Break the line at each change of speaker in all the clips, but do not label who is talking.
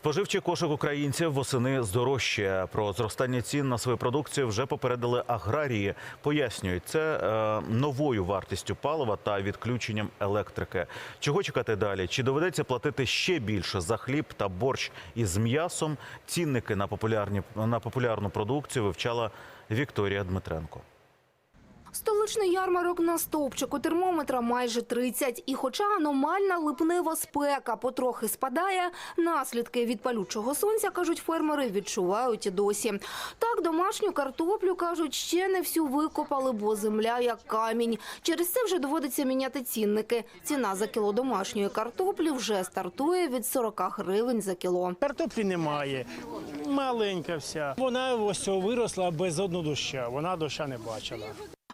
Споживчий кошик українців восени здорожчає. Про зростання цін на свою продукцію вже попередили аграрії. Пояснюють це е, новою вартістю палива та відключенням електрики. Чого чекати далі? Чи доведеться платити ще більше за хліб та борщ із м'ясом? Цінники на популярні на популярну продукцію вивчала Вікторія Дмитренко.
Столичний ярмарок на стовпчику термометра майже 30. І хоча аномальна липнева спека потрохи спадає, наслідки від палючого сонця, кажуть фермери, відчувають і досі. Так, домашню картоплю, кажуть, ще не всю викопали, бо земля як камінь. Через це вже доводиться міняти цінники. Ціна за кіло домашньої картоплі вже стартує від 40 гривень за кіло.
Картоплі немає, маленька вся. Вона ось виросла без одного доща. Вона доща не бачила.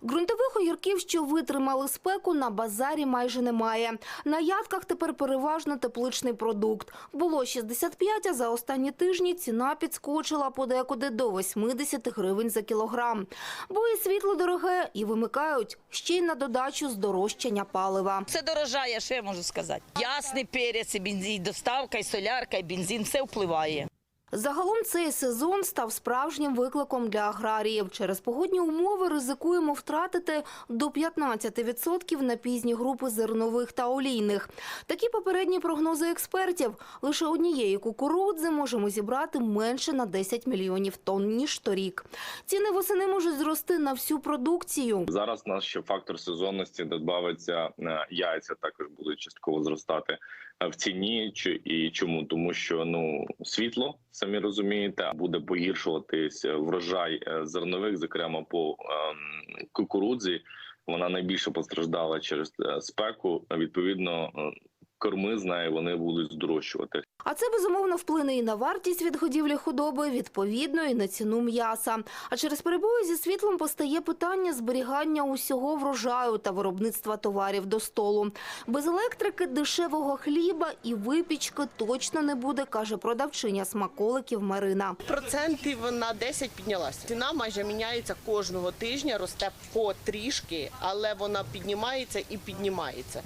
Ґрунтових огірків, що витримали спеку, на базарі майже немає. На ядках тепер переважно тепличний продукт. Було 65, а за останні тижні ціна підскочила подекуди до 80 гривень за кілограм. Бо і світло дороге, і вимикають ще й на додачу здорожчання палива.
Все дорожає, що я можу сказати. Ясний перець, і бензин, доставка, і солярка, і бензин, все впливає.
Загалом цей сезон став справжнім викликом для аграріїв. Через погодні умови ризикуємо втратити до 15% на пізні групи зернових та олійних. Такі попередні прогнози експертів. Лише однієї кукурудзи можемо зібрати менше на 10 мільйонів тонн, ніж торік. Ціни восени можуть зрости на всю продукцію.
Зараз у нас ще фактор сезонності додавиться е, яйця, також будуть частково зростати е, в ціні. І чому? Тому що ну світло, самі розумієте, буде погіршуватись врожай е, зернових, зокрема по ем, кукурудзі. Вона найбільше постраждала через е, спеку. Відповідно, е, корми з нею вони будуть здорожчувати.
А це безумовно вплине і на вартість від годівлі худоби, відповідно і на ціну м'яса. А через перебої зі світлом постає питання зберігання усього врожаю та виробництва товарів до столу. Без електрики дешевого хліба і випічки точно не буде, каже продавчиня смаколиків Марина.
Процентів на 10 піднялася. Ціна майже міняється кожного тижня, росте потрішки, але вона піднімається і піднімається.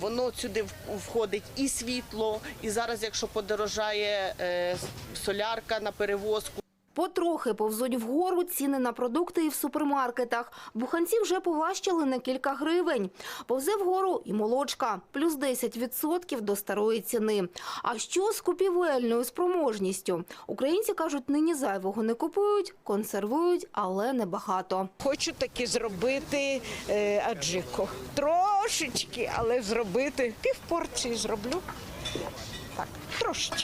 Воно сюди входить і світло, і зараз, якщо подорожає е, солярка на перевозку.
Потрохи повзуть вгору ціни на продукти і в супермаркетах. Буханці вже поважчали на кілька гривень. Повзе вгору і молочка, плюс 10% до старої ціни. А що з купівельною спроможністю? Українці кажуть, нині зайвого не купують, консервують, але небагато.
Хочу таки зробити е, аджико. Трошечки, але зробити півпорції зроблю. Так.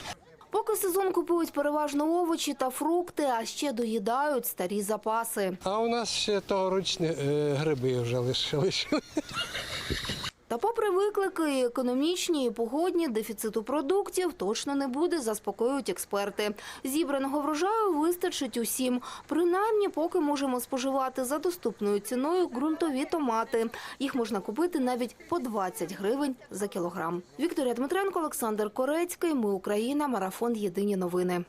Поки сезон купують переважно овочі та фрукти, а ще доїдають старі запаси.
А у нас ще тогорічні е, гриби вже лишилися.
Та попри виклики економічні і погодні, дефіциту продуктів точно не буде, заспокоюють експерти. Зібраного врожаю вистачить усім. Принаймні, поки можемо споживати за доступною ціною ґрунтові томати. Їх можна купити навіть по 20 гривень за кілограм. Вікторія Дмитренко, Олександр Корецький. Ми Україна. Марафон. Єдині новини.